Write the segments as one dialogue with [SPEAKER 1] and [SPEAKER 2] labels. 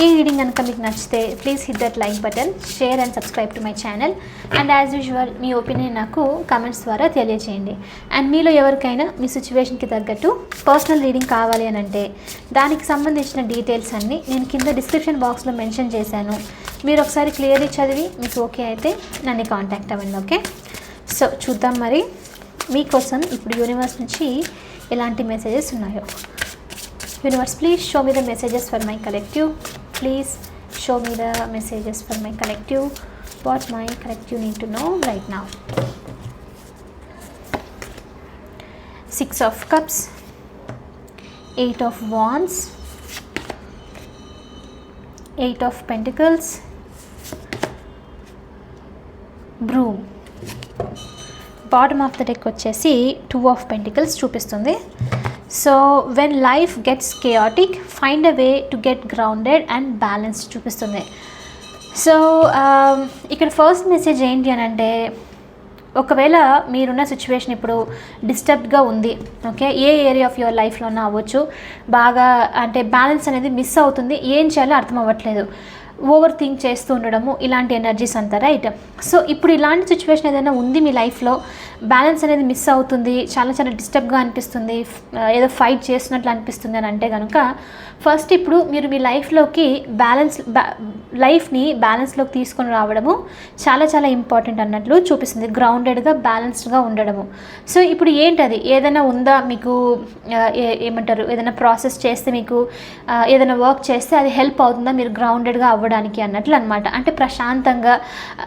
[SPEAKER 1] ఈ రీడింగ్ కనుక మీకు నచ్చితే please hit that like button share and subscribe to my channel and as usual me opinion నాకు comments ద్వారా తెలియజేయండి అండ్ మీలో ఎవరికైనా మీ సిచ్యువేషన్కి తగ్గట్టు పర్సనల్ రీడింగ్ కావాలి అని అంటే దానికి సంబంధించిన డీటెయిల్స్ అన్నీ నేను కింద డిస్క్రిప్షన్ బాక్స్లో మెన్షన్ చేశాను. మీరు ఒకసారి క్లియర్లీ చదివి మీకు ఓకే అయితే నన్ను కాంటాక్ట్ అవ్వండి ఓకే సో చూద్దాం మరి మీకోసం ఇప్పుడు యూనివర్స్ నుంచి ఎలాంటి మెసేజెస్ ఉన్నాయో. Universe please show me the messages for my collective please show me the messages for my collective what my collective need to know right నా six of cups eight of wands eight of pentacles broom bottom of the deck వచ్చేసి two of pentacles చూపిస్తుంది. So when life gets chaotic find a way to get grounded and balanced చూపిస్తుంది. So um, ఇక్కడ first message ఏంటి అని అంటే ఒకవేళ మీరున్న situation ఇప్పుడు డిస్టర్బ్డ్గా ఉంది okay a area of your లైఫ్లోనే అవ్వచ్చు బాగా అంటే బ్యాలెన్స్ అనేది మిస్ అవుతుంది ఏం చేయాలో అర్థం అవ్వట్లేదు. ఓవర్ థింక్ చేస్తూ ఉండడము ఇలాంటి ఎనర్జీస్ అంతా రైట్ సో ఇప్పుడు ఇలాంటి సిచ్యువేషన్ ఏదైనా ఉంది మీ లైఫ్లో బ్యాలెన్స్ అనేది మిస్ అవుతుంది చాలా చాలా డిస్టర్బ్గా అనిపిస్తుంది ఏదో ఫైట్ చేస్తున్నట్లు అనిపిస్తుంది అని అంటే కనుక ఫస్ట్ ఇప్పుడు మీరు మీ లైఫ్లోకి బ్యాలెన్స్ బ్యా లైఫ్ని బ్యాలెన్స్లోకి తీసుకొని రావడము చాలా చాలా ఇంపార్టెంట్ అన్నట్లు చూపిస్తుంది గ్రౌండెడ్గా బ్యాలెన్స్డ్గా ఉండడము. సో ఇప్పుడు ఏంటది? ఏదైనా ఉందా మీకు ఏ- ఏమంటారు? ఏదైనా ప్రాసెస్ చేస్తే మీకు ఏదైనా వర్క్ చేస్తే అది హెల్ప్ అవుతుందా? మీరు గ్రౌండెడ్గా అవ్వడం అవ్వడానికి అన్నట్లు అనమాట అంటే ప్రశాంతంగా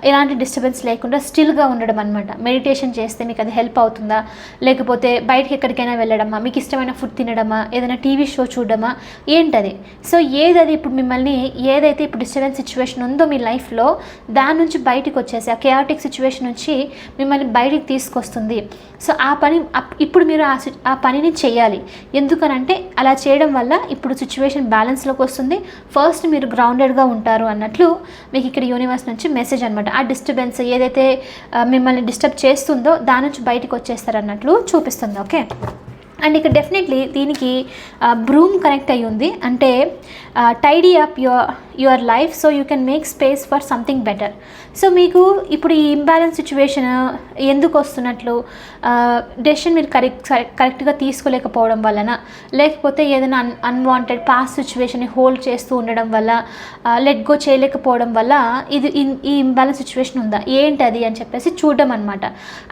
[SPEAKER 1] ఎలాంటి డిస్టర్బెన్స్ లేకుండా స్టిల్గా ఉండడం అనమాట మెడిటేషన్ చేస్తే మీకు అది హెల్ప్ అవుతుందా? లేకపోతే బయటకి ఎక్కడికైనా వెళ్ళడమా? మీకు ఇష్టమైన ఫుడ్ తినడమా? ఏదైనా టీవీ షో చూడడమా? ఏంటది? సో ఏది అది ఇప్పుడు మిమ్మల్ని ఏదైతే ఇప్పుడు డిస్టర్బెన్స్ సిచ్యువేషన్ ఉందో మీ లైఫ్లో దాని నుంచి బయటికి వచ్చేసి ఆ కేయాటిక్ సిచ్యువేషన్ నుంచి మిమ్మల్ని బయటికి తీసుకొస్తుంది. సో ఆ పని అప్- ఇప్పుడు మీరు ఆ సి- ఆ పనిని చేయాలి. ఎందుకనంటే అలా చేయడం వల్ల ఇప్పుడు సిచ్యువేషన్ బ్యాలెన్స్లోకి వస్తుంది. ఫస్ట్ మీరు గ్రౌండెడ్గా ఉంటారు. అన్నట్లు మీకు ఇక్కడ యూనివర్స్ నుంచి మెసేజ్ అనమాట ఆ డిస్టర్బెన్స్ ఏదైతే మిమ్మల్ని డిస్టర్బ్ చేస్తుందో దాని నుంచి బయటకు వచ్చేస్తారు అన్నట్లు చూపిస్తుంది ఓకే అండ్ ఇక్కడ డెఫినెట్లీ దీనికి బ్రూమ్ కనెక్ట్ అయ్యి ఉంది. అంటే tidy up your your life so you can make space for something better so మీకు ఇప్పుడు ఈ ఇంబ్యాలెన్స్ సిచ్యువేషన్ ఎందుకు వస్తున్నట్లు డెసిషన్ మీరు కరెక్ట్ కరెక్ట్గా తీసుకోలేకపోవడం వలన లేకపోతే ఏదైనా అన్ అన్వాంటెడ్ పాస్ట్ సిచ్యువేషన్ని హోల్డ్ చేస్తూ ఉండడం వల్ల లెట్ గో చేయలేకపోవడం వల్ల ఇది ఈ ఇంబ్యాలెన్స్ సిచ్యువేషన్ ఉందా? ఏంటి అది అని చెప్పేసి చూడడం అనమాట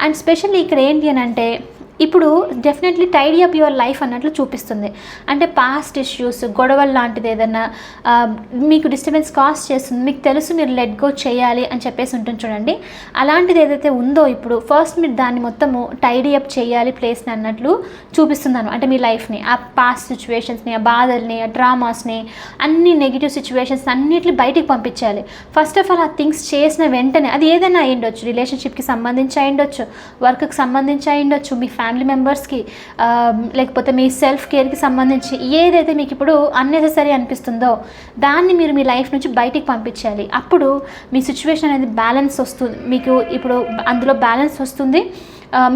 [SPEAKER 1] అండ్ స్పెషల్లీ ఇక్కడ ఏంటి అని అంటే ఇప్పుడు definitely tidy up your life అన్నట్లు చూపిస్తుంది. అంటే పాస్ట్ ఇష్యూస్ గొడవలు లాంటిది ఏదైనా మీకు డిస్టర్బెన్స్ కాస్ట్ చేస్తుంది. మీకు తెలుసు మీరు లెట్ గో చేయాలి అని చెప్పేసి ఉంటుంది చూడండి. అలాంటిది ఏదైతే ఉందో ఇప్పుడు ఫస్ట్ మీరు దాన్ని మొత్తము టైడీ అప్ చేయాలి ప్లేస్ని అన్నట్లు చూపిస్తున్నాను అంటే మీ లైఫ్ని ఆ పాస్ట్ సిచ్యువేషన్స్ని ఆ బాధల్ని ఆ డ్రామాస్ని అన్ని నెగిటివ్ సిచ్యువేషన్స్ అన్నిటిని బయటికి పంపించాలి. ఫస్ట్ ఆఫ్ ఆల్ ఆ థింగ్స్ చేసిన వెంటనే అది ఏదైనా అయ్యిండొచ్చు రిలేషన్షిప్కి సంబంధించి అయ్యిండొచ్చు వర్క్కి సంబంధించి అయ్యిండొచ్చు మీ ఫ్యామిలీ మెంబర్స్కి లేకపోతే మీ సెల్ఫ్ కేర్కి సంబంధించి ఏదైతే మీకు ఇప్పుడు అన్నెసెసరీ అనిపిస్తుందో దాన్ని మీరు మీ మీ లైఫ్ నుంచి బయటికి పంపించాలి. అప్పుడు మీ సిచ్యువేషన్ అనేది బ్యాలెన్స్ వస్తుంది. మీకు ఇప్పుడు అందులో బ్యాలెన్స్ వస్తుంది.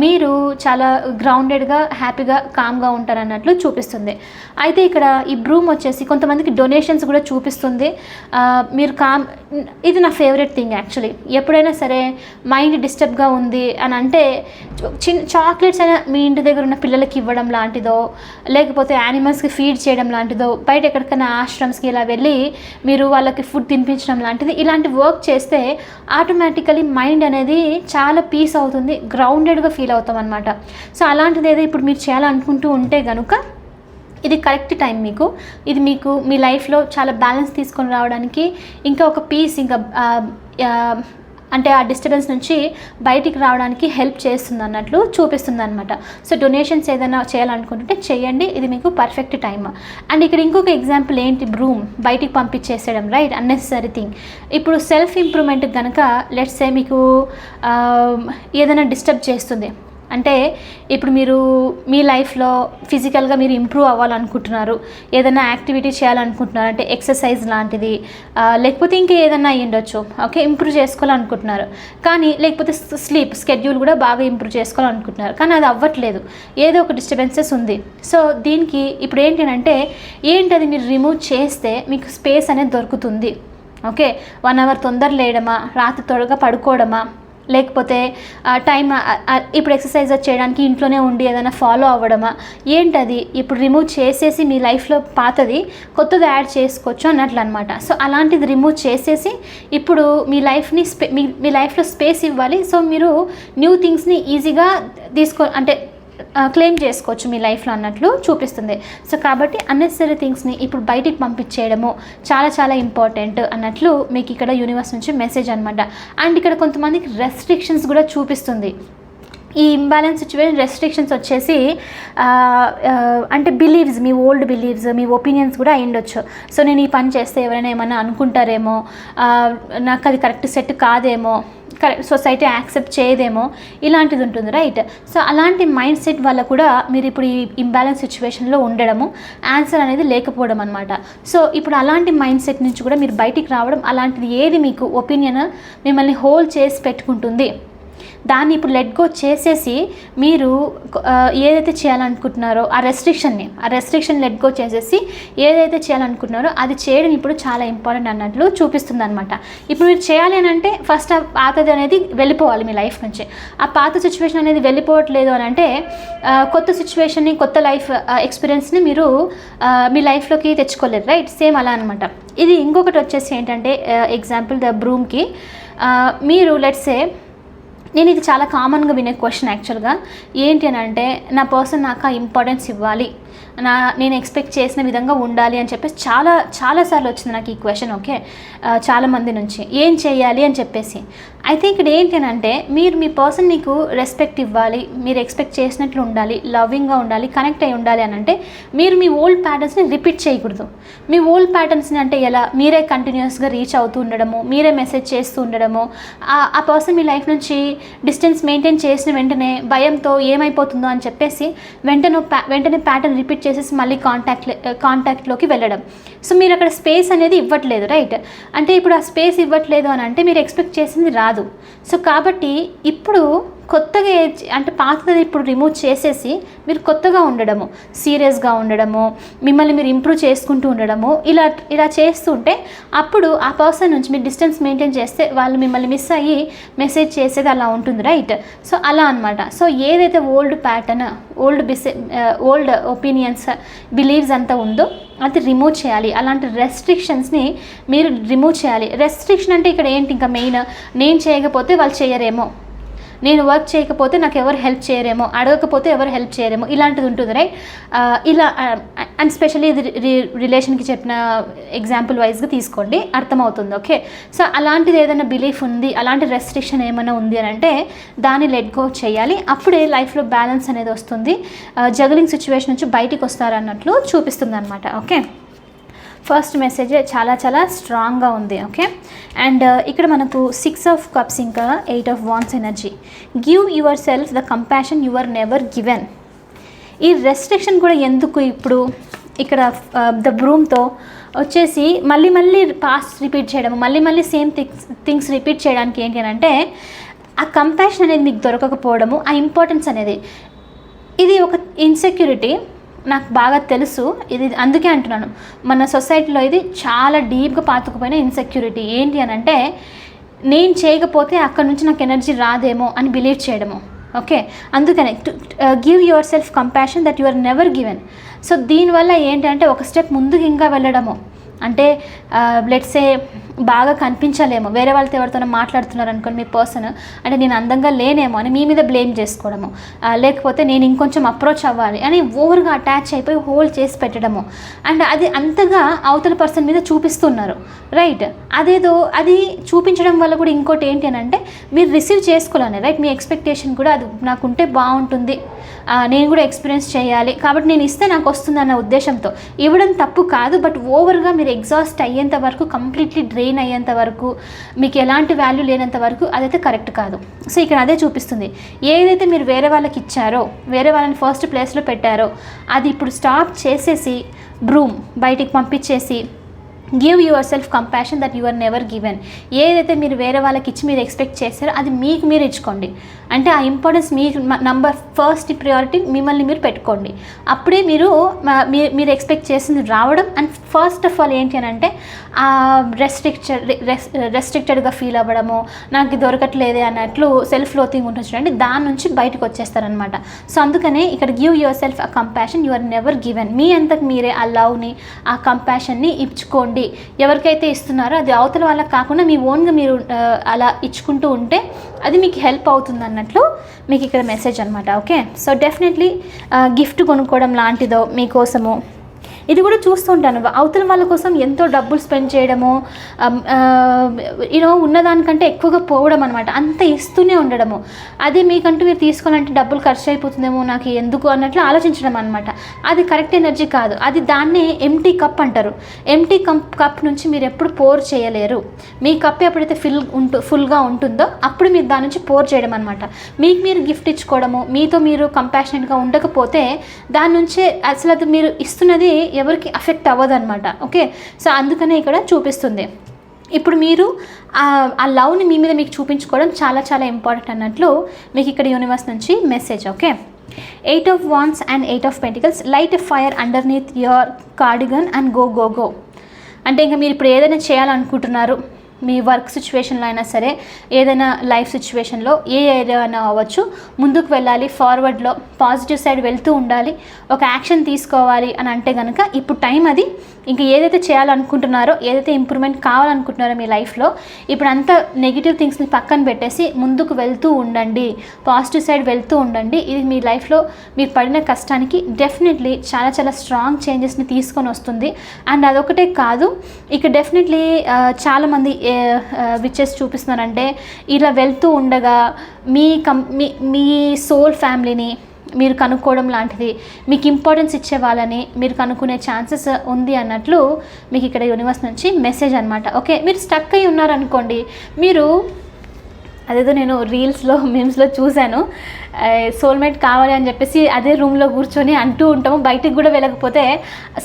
[SPEAKER 1] మీరు చాలా గ్రౌండెడ్గా హ్యాపీగా కామ్గా ఉంటారన్నట్లు చూపిస్తుంది. అయితే ఇక్కడ ఈ బ్రూమ్ వచ్చేసి కొంతమందికి డొనేషన్స్ కూడా చూపిస్తుంది. మీరు కామ్ ఇది నా ఫేవరెట్ థింగ్ యాక్చువల్లీ ఎప్పుడైనా సరే మైండ్ డిస్టర్బ్గా ఉంది అని అంటే చిన్న చాక్లెట్స్ అయినా మీ ఇంటి దగ్గర ఉన్న పిల్లలకి ఇవ్వడం లాంటిదో లేకపోతే యానిమల్స్కి ఫీడ్ చేయడం లాంటిదో బయట ఎక్కడికైనా ఆశ్రమ్స్కి ఇలా వెళ్ళి మీరు వాళ్ళకి ఫుడ్ తినిపించడం లాంటిది ఇలాంటి వర్క్ చేస్తే ఆటోమేటికలీ మైండ్ అనేది చాలా పీస్ అవుతుంది గ్రౌండెడ్గా ఫీల్ అవుతాం అనమాట సో అలాంటిది ఏదో ఇప్పుడు మీరు చేయాలనుకుంటూ ఉంటే కనుక ఇది కరెక్ట్ టైం మీకు. ఇది మీకు మీ లైఫ్లో చాలా బ్యాలెన్స్ తీసుకొని రావడానికి ఇంకా ఒక పీస్ ఇంకా అంటే ఆ డిస్టర్బెన్స్ నుంచి బయటికి రావడానికి హెల్ప్ చేస్తుంది అన్నట్లు చూపిస్తుంది అనమాట సో డొనేషన్స్ ఏదైనా చేయాలనుకుంటుంటే చేయండి ఇది మీకు పర్ఫెక్ట్ టైం అండ్ ఇక్కడ ఇంకొక ఎగ్జాంపుల్ ఏంటి? బ్రూమ్ బయటికి పంపించేసేయడం రైట్ అన్నెసరీ థింగ్ ఇప్పుడు సెల్ఫ్ ఇంప్రూవ్మెంట్ కనుక లెట్స్ సే మీకు um, ఏదైనా డిస్టర్బ్ చేస్తుంది. అంటే ఇప్పుడు మీరు మీ లైఫ్లో ఫిజికల్గా మీరు ఇంప్రూవ్ అవ్వాలనుకుంటున్నారు ఏదైనా యాక్టివిటీ చేయాలనుకుంటున్నారు అంటే ఎక్సర్సైజ్ లాంటిది లేకపోతే ఇంకా ఏదైనా అయ్యిండొచ్చు ఓకే ఇంప్రూవ్ చేసుకోవాలనుకుంటున్నారు. కానీ లేకపోతే స్లీప్ స్కెడ్యూల్ కూడా బాగా ఇంప్రూవ్ చేసుకోవాలనుకుంటున్నారు. కానీ అది అవ్వట్లేదు. ఏదో ఒక డిస్టర్బెన్సెస్ ఉంది. సో దీనికి ఇప్పుడు ఏంటి అంటే ఏంటది మీరు రిమూవ్ చేస్తే మీకు స్పేస్ అనేది దొరుకుతుంది. ఓకే వన్ అవర్ తొందర లేయడమా రాత్రి త్వరగా పడుకోవడమా లేకపోతే టైం ఇప్పుడు ఎక్సర్సైజ్ చేయడానికి ఇంట్లోనే ఉండి ఏదైనా ఫాలో అవ్వడమా? ఏంటది? ఇప్పుడు రిమూవ్ చేసేసి మీ లైఫ్లో పాతది కొత్తది యాడ్ చేసుకోవచ్చు అన్నట్లు అనమాట సో అలాంటిది రిమూవ్ చేసేసి ఇప్పుడు మీ లైఫ్ని స్పే మీ మీ లైఫ్లో స్పేస్ ఇవ్వాలి. సో మీరు న్యూ థింగ్స్ని ఈజీగా తీసుకో అంటే క్లెయిమ్ చేసుకోవచ్చు మీ లైఫ్లో అన్నట్లు చూపిస్తుంది. సో కాబట్టి అన్నెసరీ థింగ్స్ని ఇప్పుడు బయటికి పంపించేయడము చాలా చాలా ఇంపార్టెంట్ అన్నట్లు మీకు ఇక్కడ యూనివర్స్ నుంచి మెసేజ్ అనమాట అండ్ ఇక్కడ కొంతమందికి రెస్ట్రిక్షన్స్ కూడా చూపిస్తుంది. ఈ ఇంబ్యాలెన్స్ సిచ్యువేషన్ రెస్ట్రిక్షన్స్ వచ్చేసి అంటే బిలీవ్స్ మీ ఓల్డ్ బిలీవ్స్ మీ ఒపీనియన్స్ కూడా అయ్యుండొచ్చు. సో నేను ఈ పని చేస్తే ఎవరైనా ఏమైనా అనుకుంటారేమో నాకు అది కరెక్ట్ సెట్ కాదేమో సొసైటీ యాక్సెప్ట్ చేయదేమో ఇలాంటిది ఉంటుంది రైట్ సో అలాంటి మైండ్ సెట్ వల్ల కూడా మీరు ఇప్పుడు ఈ ఇంబ్యాలెన్స్ సిచ్యువేషన్లో ఉండడము ఆన్సర్ అనేది లేకపోవడం అనమాట సో ఇప్పుడు అలాంటి మైండ్ సెట్ నుంచి కూడా మీరు బయటికి రావడం అలాంటిది ఏది మీకు ఒపీనియన్ మిమ్మల్ని హోల్డ్ చేసి పెట్టుకుంటుంది? దాన్ని ఇప్పుడు లెట్ గో చేసేసి మీరు ఏదైతే చేయాలనుకుంటున్నారో ఆ రెస్ట్రిక్షన్ని ఆ రెస్ట్రిక్షన్ లెట్ గో చేసేసి ఏదైతే చేయాలనుకుంటున్నారో అది చేయడం ఇప్పుడు చాలా ఇంపార్టెంట్ అన్నట్లు చూపిస్తుంది అనమాట ఇప్పుడు మీరు చేయాలి అని అంటే ఫస్ట్ ఆ పాతది అనేది వెళ్ళిపోవాలి మీ లైఫ్ నుంచి. ఆ పాత సిచ్యువేషన్ అనేది వెళ్ళిపోవట్లేదు అని అంటే కొత్త సిచ్యువేషన్ని కొత్త లైఫ్ ఎక్స్పీరియన్స్ని మీరు మీ లైఫ్లోకి తెచ్చుకోలేరు రైట్ సేమ్ అలా అనమాట ఇది ఇంకొకటి వచ్చేసి ఏంటంటే ఎగ్జాంపుల్ ద బ్రూమ్కి మీరు లెట్సే నేను ఇది చాలా కామన్గా వినే క్వశ్చన్ యాక్చువల్గా ఏంటి అని అంటే నా పర్సన్ నాకు ఆ ఇంపార్టెన్స్ ఇవ్వాలి. నా నేను ఎక్స్పెక్ట్ చేసిన విధంగా ఉండాలి అని చెప్పేసి చాలా చాలాసార్లు వచ్చింది నాకు ఈ క్వశ్చన్ ఓకే చాలామంది నుంచి. ఏం చేయాలి అని చెప్పేసి. అయితే ఇక్కడ ఏంటి అని అంటే మీరు మీ పర్సన్ మీకు రెస్పెక్ట్ ఇవ్వాలి మీరు ఎక్స్పెక్ట్ చేసినట్లు ఉండాలి లవింగ్గా ఉండాలి కనెక్ట్ అయి ఉండాలి అని అంటే మీరు మీ ఓల్డ్ ప్యాటర్న్స్ని రిపీట్ చేయకూడదు. మీ ఓల్డ్ ప్యాటర్న్స్ని అంటే ఎలా? మీరే కంటిన్యూస్గా రీచ్ అవుతూ ఉండడము మీరే మెసేజ్ చేస్తూ ఉండడము. ఆ- పర్సన్ మీ లైఫ్ నుంచి డిస్టెన్స్ మెయింటైన్ చేసిన వెంటనే భయంతో ఏమైపోతుందో అని చెప్పేసి వెంటనే వెంటనే ప్యాటర్న్ రిపీట్ చేసేసి మళ్ళీ కాంటాక్ట్ కాంటాక్ట్లోకి వెళ్ళడం. సో మీరు అక్కడ స్పేస్ అనేది ఇవ్వట్లేదు రైట్ అంటే ఇప్పుడు ఆ స్పేస్ ఇవ్వట్లేదు అని అంటే మీరు ఎక్స్పెక్ట్ చేసింది రాదు. సో కాబట్టి ఇప్పుడు కొత్తగా అంటే పాతది ఇప్పుడు రిమూవ్ చేసేసి మీరు కొత్తగా ఉండడము. సీరియస్గా ఉండడము మిమ్మల్ని మీరు ఇంప్రూవ్ చేసుకుంటూ ఉండడము ఇలా ఇలా చేస్తుంటే అప్పుడు ఆ పర్సన్ నుంచి మీరు డిస్టెన్స్ మెయింటైన్ చేస్తే వాళ్ళు మిమ్మల్ని మిస్ అయ్యి మెసేజ్ చేసేది అలా ఉంటుంది రైట్ సో అలా అనమాట సో ఏదైతే old pattern old బిసే old opinions beliefs అంతా ఉందో అది రిమూవ్ చేయాలి. అలాంటి రెస్ట్రిక్షన్స్ని మీరు రిమూవ్ చేయాలి. రెస్ట్రిక్షన్ అంటే ఇక్కడ ఏంటి? ఇంకా మెయిన్ నేను చేయకపోతే వాళ్ళు చేయరేమో. నేను వర్క్ చేయకపోతే నాకు ఎవరు హెల్ప్ చేయరేమో అడగకపోతే ఎవరు హెల్ప్ చేయరేమో ఇలాంటిది ఉంటుంది రైట్ ఇలా అండ్ స్పెషల్లీ ఇది రిలేషన్కి చెప్పిన ఎగ్జాంపుల్ వైజ్గా తీసుకోండి అర్థమవుతుంది ఓకే సో అలాంటిది ఏదైనా బిలీఫ్ ఉంది అలాంటి రెస్ట్రిక్షన్ ఏమైనా ఉంది అని అంటే దాన్ని లెట్ గో చేయాలి. అప్పుడే లైఫ్లో బ్యాలెన్స్ అనేది వస్తుంది. జగలింగ్ సిచ్యువేషన్ నుంచి బయటికి వస్తారన్నట్లు చూపిస్తుంది అనమాట ఓకే ఫస్ట్ మెసేజ్ చాలా చాలా స్ట్రాంగ్గా ఉంది ఓకే? అండ్ uh, ఇక్కడ మనకు సిక్స్ ఆఫ్ కప్స్ ఇంకా eight of wands energy give yourself the compassion you are never given ఈ రెస్ట్రిక్షన్ కూడా ఎందుకు ఇప్పుడు ఇక్కడ uh, ద బ్రూమ్తో వచ్చేసి మళ్ళీ మళ్ళీ పాస్ట్ రిపీట్ చేయడం మళ్ళీ మళ్ళీ సేమ్ థింగ్స్ థింగ్స్ రిపీట్ చేయడానికి ఏంటి అని అంటే ఆ కంపాషన్ అనేది మీకు దొరకకపోవడము ఆ ఇంపార్టెన్స్ అనేది. ఇది ఒక ఇన్సెక్యూరిటీ నాకు బాగా తెలుసు. ఇది అందుకే అంటున్నాను. మన సొసైటీలో ఇది చాలా డీప్గా పాతుకుపోయిన ఇన్సెక్యూరిటీ ఏంటి అని అంటే నేను చేయకపోతే అక్కడ నుంచి నాకు ఎనర్జీ రాదేమో అని బిలీవ్ చేయడము. ఓకే అందుకనే give yourself compassion that you are never given so దీనివల్ల ఏంటంటే ఒక స్టెప్ ముందుకు ఇంకా వెళ్ళడము. అంటే లెట్సే బాగా కనిపించలేము. వేరే వాళ్ళతో ఎవరితోనో మాట్లాడుతున్నారు అనుకోండి మీ పర్సన్ అంటే నేను అందంగా లేనేమో అని మీ మీద బ్లేమ్ చేసుకోవడము. లేకపోతే నేను ఇంకొంచెం అప్రోచ్ అవ్వాలి అని ఓవర్గా అటాచ్ అయిపోయి హోల్డ్ చేసి పెట్టడము. అండ్ అది అంతగా అవతల పర్సన్ మీద చూపిస్తున్నారు. రైట్ అదేదో అది చూపించడం వల్ల కూడా ఇంకోటి ఏంటి అని అంటే మీరు రిసీవ్ చేసుకోవాలని రైట్ మీ ఎక్స్పెక్టేషన్ కూడా అది నాకు ఉంటే బాగుంటుంది. నేను కూడా ఎక్స్పీరియన్స్ చేయాలి. కాబట్టి నేను ఇస్తే నాకు వస్తుంది అన్న ఉద్దేశంతో. ఇవ్వడం తప్పు కాదు బట్ ఓవర్గా మీరు ఎగ్జాస్ట్ అయ్యేంత వరకు కంప్లీట్లీ డ్రెయిన్ అయ్యేంత వరకు మీకు ఎలాంటి వాల్యూ లేనంత వరకు అదైతే కరెక్ట్ కాదు. సో ఇక్కడ అదే చూపిస్తుంది. ఏదైతే మీరు వేరే వాళ్ళకి ఇచ్చారో వేరే వాళ్ళని ఫస్ట్ ప్లేస్లో పెట్టారో అది ఇప్పుడు స్టాప్ చేసేసి బ్రూమ్ బయటికి పంపించేసి give yourself compassion that your never given ఏదైతే మీరు వేరే వాళ్ళకి ఇచ్చి మీరు ఎక్స్పెక్ట్ చేస్తారో అది మీకు మీరు ఇచ్చుకోండి. అంటే ఆ ఇంపార్టెన్స్ మీ నంబర్ ఫస్ట్ ప్రియారిటీ మిమ్మల్ని మీరు పెట్టుకోండి. అప్పుడే మీరు మీ- మీరు ఎక్స్పెక్ట్ చేసింది రావడం అండ్ ఫస్ట్ ఆఫ్ ఆల్ ఏంటి అని అంటే రెస్ట్రిక్టెడ్ రెస్ట్రిక్టెడ్గా ఫీల్ అవ్వడము నాకు దొరకట్లేదే అన్నట్లు సెల్ఫ్ లోతింగ్ ఉంటుంది చూడండి దాని నుంచి బయటకు వచ్చేస్తారనమాట సో అందుకనే ఇక్కడ గివ్ యువర్ సెల్ఫ్ ఆ compassion you are never given మీ అంతకు మీరే ఆ లవ్ని ఆ కంపాషన్ని ఇచ్చుకోండి. ఎవరికైతే ఇస్తున్నారో అది అవతల వాళ్ళకి కాకుండా మీ ఓన్గా మీరు అలా ఇచ్చుకుంటూ ఉంటే అది మీకు హెల్ప్ అవుతుంది అన్నట్లు మీకు ఇక్కడ మెసేజ్ అనమాట ఓకే? సో డెఫినెట్లీ గిఫ్ట్ కొనుక్కోవడం లాంటిదో మీకోసము ఇది కూడా చూస్తుంటాను అవతల వాళ్ళ కోసం ఎంతో డబ్బులు స్పెండ్ చేయడము యూనో ఉన్నదానికంటే ఎక్కువగా పోవడం అనమాట అంత ఇస్తూనే ఉండడము. అదే మీకంటూ మీరు తీసుకోవాలంటే డబ్బులు ఖర్చు అయిపోతుందేమో నాకు ఎందుకు అన్నట్లు ఆలోచించడం అనమాట అది కరెక్ట్ ఎనర్జీ కాదు. అది దాన్నే ఎంటీ కప్ అంటారు. ఎంటీ కప్ కప్ నుంచి మీరు ఎప్పుడు పోర్ చేయలేరు. మీ కప్ ఎప్పుడైతే ఫిల్ ఉంటు ఫుల్గా ఉంటుందో అప్పుడు మీరు దాని నుంచి పోర్ చేయడం అనమాట మీకు మీరు గిఫ్ట్ ఇచ్చుకోవడము మీతో మీరు కంపాషనేట్గా ఉండకపోతే దాని నుంచే అసలు అది మీరు ఇస్తున్నది ఎవరికి అఫెక్ట్ అవ్వదు అనమాట ఓకే సో అందుకనే ఇక్కడ చూపిస్తుంది. ఇప్పుడు మీరు ఆ- ఆ లవ్ని మీ మీద మీకు చూపించుకోవడం చాలా చాలా ఇంపార్టెంట్ అన్నట్లు మీకు ఇక్కడ యూనివర్స్ నుంచి message okay eight of wands and eight of pentacles light fire underneath your cardigan and go go go అంటే ఇంకా మీరు ఇప్పుడు ఏదైనా చేయాలనుకుంటున్నారు మీ వర్క్ సిచ్యువేషన్లో అయినా సరే ఏదైనా లైఫ్ సిచ్యువేషన్లో ఏ ఏరియా అయినా అవ్వచ్చు. ముందుకు వెళ్ళాలి ఫార్వర్డ్లో పాజిటివ్ సైడ్ వెళ్తూ ఉండాలి ఒక యాక్షన్ తీసుకోవాలి అని అంటే కనుక ఇప్పుడు టైం అది. ఇంక ఏదైతే చేయాలనుకుంటున్నారో ఏదైతే ఇంప్రూవ్మెంట్ కావాలనుకుంటున్నారో మీ లైఫ్లో ఇప్పుడు అంతా నెగిటివ్ థింగ్స్ని పక్కన పెట్టేసి ముందుకు వెళ్తూ ఉండండి. పాజిటివ్ సైడ్ వెళ్తూ ఉండండి. ఇది మీ లైఫ్లో మీరు పడిన కష్టానికి డెఫినెట్లీ చాలా చాలా స్ట్రాంగ్ చేంజెస్ని తీసుకొని వస్తుంది. అండ్ అదొకటే కాదు ఇక డెఫినెట్లీ చాలామంది విచెస్ చూపిస్తున్నారంటే ఇలా వెళ్తూ ఉండగా మీ కం మీ మీ సోల్ ఫ్యామిలీని మీరు కనుక్కోవడం లాంటిది. మీకు ఇంపార్టెన్స్ ఇచ్చే వాళ్ళని మీరు కనుక్కునే ఛాన్సెస్ ఉంది అన్నట్లు మీకు ఇక్కడ యూనివర్స్ నుంచి మెసేజ్ అనమాట ఓకే మీరు స్టక్ అయి ఉన్నారనుకోండి మీరు అదేదో నేను రీల్స్లో మీమ్స్లో చూశాను. సోల్మేట్ కావాలి అని చెప్పేసి అదే రూమ్లో కూర్చొని అంటూ ఉంటాము. బయటికి కూడా వెళ్ళకపోతే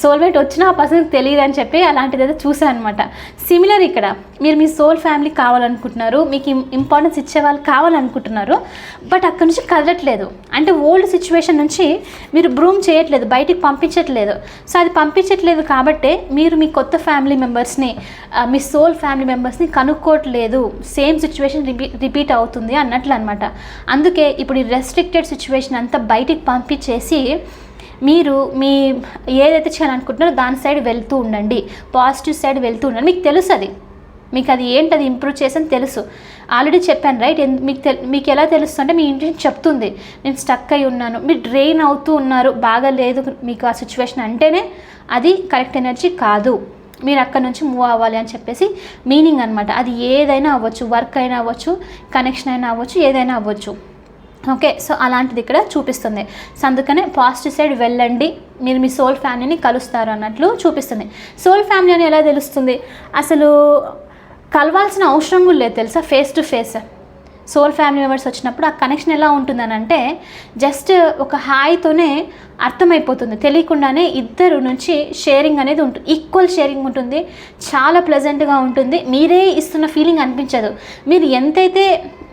[SPEAKER 1] సోల్మేట్ వచ్చినా ఆ పర్సన్కి తెలియదు అని చెప్పి అలాంటిది అయితే చూసాను అనమాట సిమిలర్ ఇక్కడ. మీరు మీ సోల్ ఫ్యామిలీ కావాలనుకుంటున్నారు. మీకు ఇంపార్టెన్స్ ఇచ్చే వాళ్ళు కావాలనుకుంటున్నారు. బట్ అక్కడ నుంచి కదలట్లేదు. అంటే ఓల్డ్ సిచ్యువేషన్ నుంచి మీరు బ్రూమ్ చేయట్లేదు. బయటికి పంపించట్లేదు. సో అది పంపించట్లేదు కాబట్టే మీరు మీ కొత్త ఫ్యామిలీ మెంబర్స్ని మీ సోల్ ఫ్యామిలీ మెంబర్స్ని కనుక్కోవట్లేదు. సేమ్ సిచ్యువేషన్ రిపీట్ రిపీట్ అవుతుంది అన్నట్లు అనమాట అందుకే ఇప్పుడు ఈ రెస్ట్రిక్టెడ్ సిచ్యువేషన్ అంతా బయటికి పంపించేసి మీరు మీ ఏదైతే చేయాలనుకుంటున్నారో దాని సైడ్ వెళ్తూ ఉండండి. పాజిటివ్ సైడ్ వెళ్తూ ఉండండి. మీకు తెలుసు అది మీకు అది ఏంటి అది ఇంప్రూవ్ చేసని తెలుసు. ఆల్రెడీ చెప్పాను రైట్ మీకు తెలు మీకు ఎలా తెలుస్తుంటే మీ ఇంటి చెప్తుంది. నేను స్టక్ అయి ఉన్నాను. మీరు డ్రెయిన్ అవుతూ ఉన్నారు. బాగా లేదు మీకు ఆ సిచ్యువేషన్ అంటేనే అది కరెక్ట్ ఎనర్జీ కాదు. మీరు అక్కడ నుంచి మూవ్ అవ్వాలి అని చెప్పేసి మీనింగ్ అనమాట అది ఏదైనా అవ్వచ్చు. వర్క్ అయినా అవ్వచ్చు. కనెక్షన్ అయినా అవ్వచ్చు. ఏదైనా అవ్వచ్చు. ఓకే సో అలాంటిది ఇక్కడ చూపిస్తుంది. సో అందుకనే పాజిటివ్ సైడ్ వెళ్ళండి. మీరు మీ సోల్ ఫ్యామిలీని కలుస్తారు అన్నట్లు చూపిస్తుంది. సోల్ ఫ్యామిలీ అని ఎలా తెలుస్తుంది? అసలు కలవాల్సిన అవసరం కూడా లేదు తెలుసా? Face to face soul family members వచ్చినప్పుడు ఆ కనెక్షన్ ఎలా ఉంటుందని అంటే జస్ట్ ఒక హాయితోనే అర్థమైపోతుంది. తెలియకుండానే ఇద్దరు నుంచి షేరింగ్ అనేది ఉంటుంది ఈక్వల్ షేరింగ్ ఉంటుంది. చాలా ప్లెజెంట్గా ఉంటుంది. మీరే ఇస్తున్న ఫీలింగ్ అనిపించదు. మీరు ఎంతైతే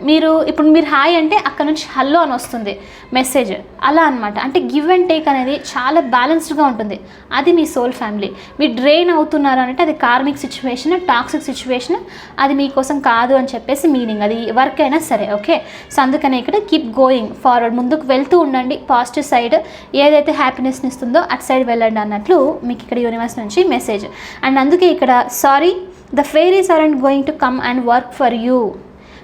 [SPEAKER 1] మీరు ఇప్పుడు మీరు హాయ్ అంటే అక్కడ నుంచి హలో అని వస్తుంది. మెసేజ్ అలా అనమాట అంటే గివ్ అండ్ టేక్ అనేది చాలా బ్యాలెన్స్డ్గా ఉంటుంది. అది మీ సోల్ ఫ్యామిలీ మీరు డ్రెయిన్ అవుతున్నారు అంటే అది కార్మిక్ సిచ్యువేషన్ టాక్సిక్ సిచ్యువేషన్ అది మీకోసం కాదు అని చెప్పేసి మీనింగ్ అది వర్క్ అయినా సరే. ఓకే సో అందుకనే ఇక్కడ కీప్ గోయింగ్ ఫార్వర్డ్ ముందుకు వెళ్తూ ఉండండి. పాజిటివ్ సైడ్ ఏదైతే ఏదైతే హ్యాపీనెస్ని ఇస్తుందో అటు సైడ్ వెళ్ళండి అన్నట్లు మీకు ఇక్కడ యూనివర్స్ నుంచి మెసేజ్ అండ్ అందుకే ఇక్కడ sorry the fairies are and going to come and work for you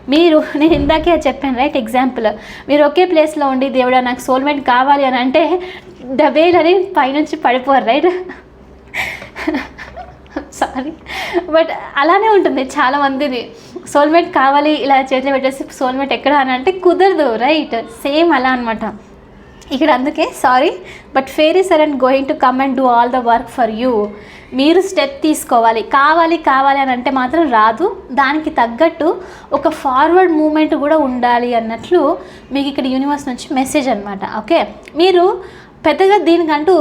[SPEAKER 1] మీరు నేను ఇందాకే చెప్పాను రైట్ ఎగ్జాంపుల్ మీరు ఒకే ప్లేస్లో ఉండి దేవుడా నాకు సోల్మేట్ కావాలి అని అంటే డబేలని పైనుంచి పడిపోరు రైట్ సారీ బట్ అలానే ఉంటుంది చాలా మందిది. సోల్మేట్ కావాలి ఇలా చేతిలో పెట్టేసి సోల్మేట్ ఎక్కడ అని అంటే కుదరదు రైట్ సేమ్ అలా అనమాట ఇక్కడ అందుకే sorry but fairies are and going to come and do all the work for you మీరు స్టెప్ తీసుకోవాలి. కావాలి కావాలి అని అంటే మాత్రం రాదు. దానికి తగ్గట్టు ఒక ఫార్వర్డ్ మూమెంట్ కూడా ఉండాలి అన్నట్లు మీకు ఇక్కడ యూనివర్స్ నుంచి మెసేజ్ అనమాట ఓకే మీరు పెద్దగా దీనికంటూ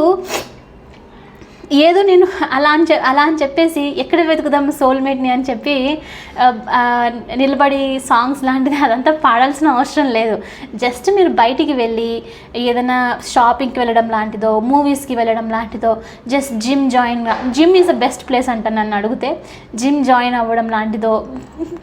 [SPEAKER 1] ఏదో నేను అలా అని చె అలా అని చెప్పేసి ఎక్కడ వెతుకుదాం సోల్మేట్ని అని చెప్పి నిలబడి సాంగ్స్ లాంటిది అదంతా పాడాల్సిన అవసరం లేదు. జస్ట్ మీరు బయటికి వెళ్ళి ఏదైనా షాపింగ్కి వెళ్ళడం లాంటిదో మూవీస్కి వెళ్ళడం లాంటిదో just gym join gym is the best place అంట నన్ను అడిగితే. జిమ్ జాయిన్ అవ్వడం లాంటిదో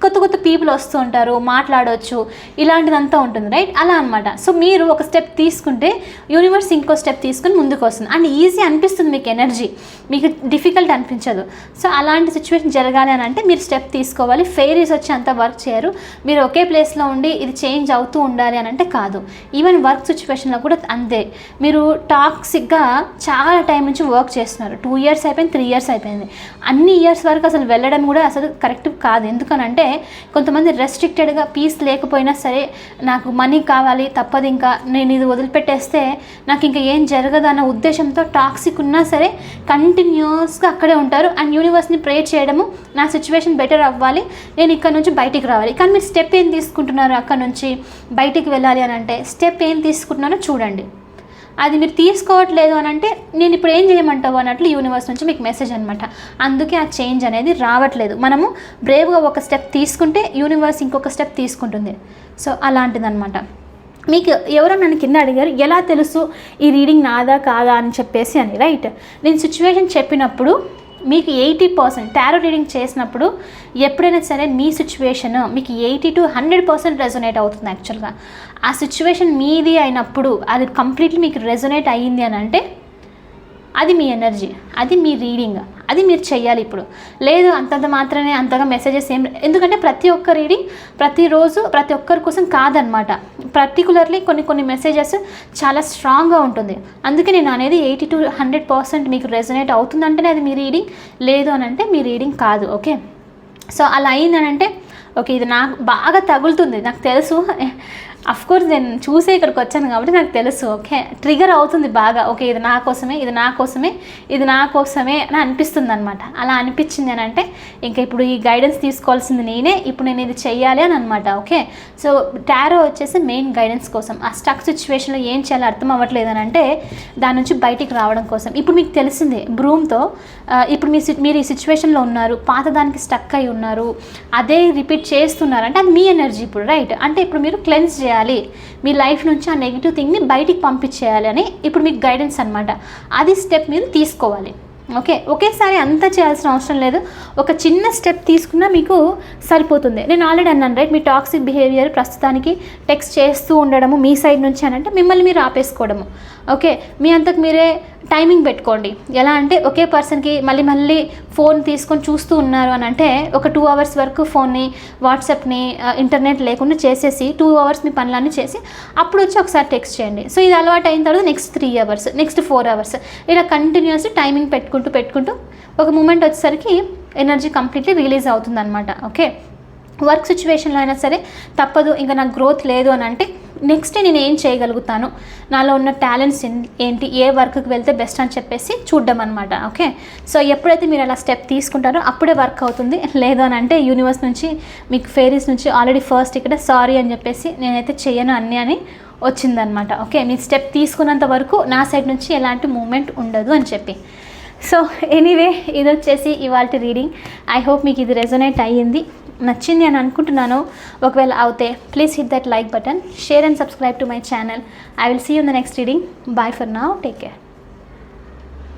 [SPEAKER 1] కొత్త కొత్త పీపుల్ వస్తూ ఉంటారు మాట్లాడవచ్చు ఇలాంటిదంతా ఉంటుంది రైట్ అలా అనమాట సో మీరు ఒక స్టెప్ తీసుకుంటే యూనివర్స్ ఇంకో స్టెప్ తీసుకుని ముందుకు వస్తుంది. అండ్ ఈజీ అనిపిస్తుంది మీకు ఎనర్జీ మీకు డిఫికల్ట్ అనిపించదు. సో అలాంటి సిచ్యువేషన్ జరగాలి అని అంటే మీరు స్టెప్ తీసుకోవాలి. ఫెయిరీస్ వచ్చి అంత వర్క్ చేయరు. మీరు ఒకే ప్లేస్లో ఉండి ఇది చేంజ్ అవుతూ ఉండాలి అని అంటే కాదు. ఈవెన్ వర్క్ సిచ్యువేషన్లో కూడా అంతే. మీరు టాక్సిక్గా చాలా టైం నుంచి వర్క్ చేస్తున్నారు. టూ ఇయర్స్ అయిపోయింది త్రీ ఇయర్స్ అయిపోయింది. అన్ని ఇయర్స్ వరకు అసలు వెళ్ళడం కూడా అసలు కరెక్ట్ కాదు. ఎందుకనంటే కొంతమంది రెస్ట్రిక్టెడ్గా పీస్ లేకపోయినా సరే నాకు మనీ కావాలి తప్పదు ఇంకా. నేను ఇది వదిలిపెట్టేస్తే నాకు ఇంకా ఏం జరగదు అన్న ఉద్దేశంతో టాక్సిక్ ఉన్నా సరే కంటిన్యూస్గా అక్కడే ఉంటారు అండ్ యూనివర్స్ని ప్రే చేయడము నా సిచ్యువేషన్ బెటర్ అవ్వాలి. నేను ఇక్కడ నుంచి బయటికి రావాలి. కానీ మీరు స్టెప్ ఏం తీసుకుంటున్నారు అక్కడ నుంచి బయటికి వెళ్ళాలి అని అంటే స్టెప్ ఏం తీసుకుంటున్నారో చూడండి. అది మీరు తీసుకోవట్లేదు అని అంటే నేను ఇప్పుడు ఏం చేయమంటావు అన్నట్లు యూనివర్స్ నుంచి మీకు మెసేజ్ అనమాట అందుకే ఆ చేంజ్ అనేది రావట్లేదు. మనము బ్రేవ్గా ఒక స్టెప్ తీసుకుంటే యూనివర్స్ ఇంకొక స్టెప్ తీసుకుంటుంది. సో అలాంటిదన్నమాట. మీకు ఎవరో నన్ను కింద అడిగారు ఎలా తెలుసు ఈ రీడింగ్ నాదా కాదా అని చెప్పేసి అని రైట్ నేను సిచ్యువేషన్ చెప్పినప్పుడు మీకు ఎయిటీ పర్సెంట్ టారో రీడింగ్ చేసినప్పుడు ఎప్పుడైనా సరే మీ సిచ్యువేషన్ మీకు eighty to hundred percent resonate అవుతుంది యాక్చువల్గా ఆ సిచ్యువేషన్ మీది అయినప్పుడు అది కంప్లీట్లీ మీకు రెజొనేట్ అయ్యింది అని అంటే అది మీ ఎనర్జీ అది మీ రీడింగ్ అది మీరు చెయ్యాలి ఇప్పుడు. లేదు అంతంత మాత్రమే అంతగా మెసేజెస్ ఏం ఎందుకంటే ప్రతి ఒక్క రీడింగ్ ప్రతిరోజు ప్రతి ఒక్కరి కోసం కాదనమాట పర్టికులర్లీ కొన్ని కొన్ని మెసేజెస్ చాలా స్ట్రాంగ్గా ఉంటుంది. అందుకే నేను అనేది ఎయిటీ టు హండ్రెడ్ పర్సెంట్ మీకు రెజొనేట్ అవుతుందంటేనే అది మీ రీడింగ్ లేదు అని అంటే మీ రీడింగ్ కాదు ఓకే? సో అలా అయిందనంటే ఓకే ఇది నాకు బాగా తగులుతుంది. నాకు తెలుసు కోర్స్ నేను చూసే ఇక్కడికి వచ్చాను కాబట్టి నాకు తెలుసు ఓకే ట్రిగర్ అవుతుంది బాగా ఓకే ఇది నా కోసమే ఇది నా కోసమే ఇది నా కోసమే అని అనిపిస్తుంది అనమాట అలా అనిపించింది అని అంటే ఇంకా ఇప్పుడు ఈ గైడెన్స్ తీసుకోవాల్సింది నేనే ఇప్పుడు నేను ఇది చెయ్యాలి అని అనమాట ఓకే సో టారో వచ్చేసి మెయిన్ గైడెన్స్ కోసం. ఆ స్టక్ సిచ్యువేషన్లో ఏం చేయాలో అర్థం అవ్వట్లేదు అని అంటే దాని నుంచి బయటికి రావడం కోసం. ఇప్పుడు మీకు తెలిసింది బ్రూమ్తో ఇప్పుడు మీ సి- మీరు ఈ సిచ్యువేషన్లో ఉన్నారు పాత దానికి స్టక్ అయి ఉన్నారు అదే రిపీట్ చేస్తున్నారు అంటే అది మీ ఎనర్జీ ఇప్పుడు రైట్ అంటే ఇప్పుడు మీరు క్లెన్స్ చేయాలి. మీ లైఫ్ నుంచి ఆ నెగిటివ్ థింగ్ని బయటికి పంపించేయాలి అని ఇప్పుడు మీకు గైడెన్స్ అనమాట అది స్టెప్ మీరు తీసుకోవాలి. ఓకే? ఒకేసారి అంతా చేయాల్సిన అవసరం లేదు. ఒక చిన్న స్టెప్ తీసుకున్నా మీకు సరిపోతుంది. నేను ఆల్రెడీ అన్నాను రైట్? మీ టాక్సిక్ బిహేవియర్ ప్రస్తుతానికి టెక్స్ట్ చేస్తూ ఉండడము మీ సైడ్ నుంచి అని అంటే మిమ్మల్ని మీరు ఆపేసుకోవడము. ఓకే మీ అంతకు మీరే టైమింగ్ పెట్టుకోండి. ఎలా అంటే ఒకే పర్సన్కి మళ్ళీ మళ్ళీ ఫోన్ తీసుకొని చూస్తూ ఉన్నారు అని అంటే ఒక టూ అవర్స్ వరకు ఫోన్ని వాట్సాప్ని ఇంటర్నెట్ లేకుండా చేసేసి టూ అవర్స్ మీ పనులన్నీ చేసి అప్పుడు వచ్చి ఒకసారి టెక్స్ట్ చేయండి. సో ఇది అలవాటు అయిన తర్వాత next three hours next four hours ఇలా కంటిన్యూస్ టైమింగ్ పెట్టుకుంటూ పెట్టుకుంటూ ఒక మూమెంట్ వచ్చేసరికి ఎనర్జీ కంప్లీట్లీ రిలీజ్ అవుతుందన్నమాట. ఓకే? వర్క్ సిచ్యువేషన్లో అయినా సరే తప్పదు ఇంకా నాకు గ్రోత్ లేదు అని అంటే నెక్స్ట్ నేను ఏం చేయగలుగుతాను? నాలో ఉన్న టాలెంట్స్ ఏంటి? ఏ వర్క్కి వెళ్తే బెస్ట్ అని చెప్పేసి చూడడం అనమాట ఓకే సో ఎప్పుడైతే మీరు అలా స్టెప్ తీసుకుంటారో అప్పుడే వర్క్ అవుతుంది. లేదు అని అంటే యూనివర్స్ నుంచి మీకు ఫేరీస్ నుంచి ఆల్రెడీ ఫస్ట్ ఇక్కడ సారీ అని చెప్పేసి నేనైతే చేయను అన్నీ అని వచ్చిందనమాట ఓకే మీరు స్టెప్ తీసుకున్నంత వరకు నా సైడ్ నుంచి ఎలాంటి మూమెంట్ ఉండదు అని చెప్పి. సో ఎనీవే ఇది వచ్చేసి ఇవాళ రీడింగ్ ఐ హోప్ మీకు ఇది రెజొనేట్ అయ్యింది. నచ్చింది అని అనుకుంటున్నాను. ఒకవేళ అవుతే please hit that like button share and subscribe to my channel I will see you the next reading bye for now take care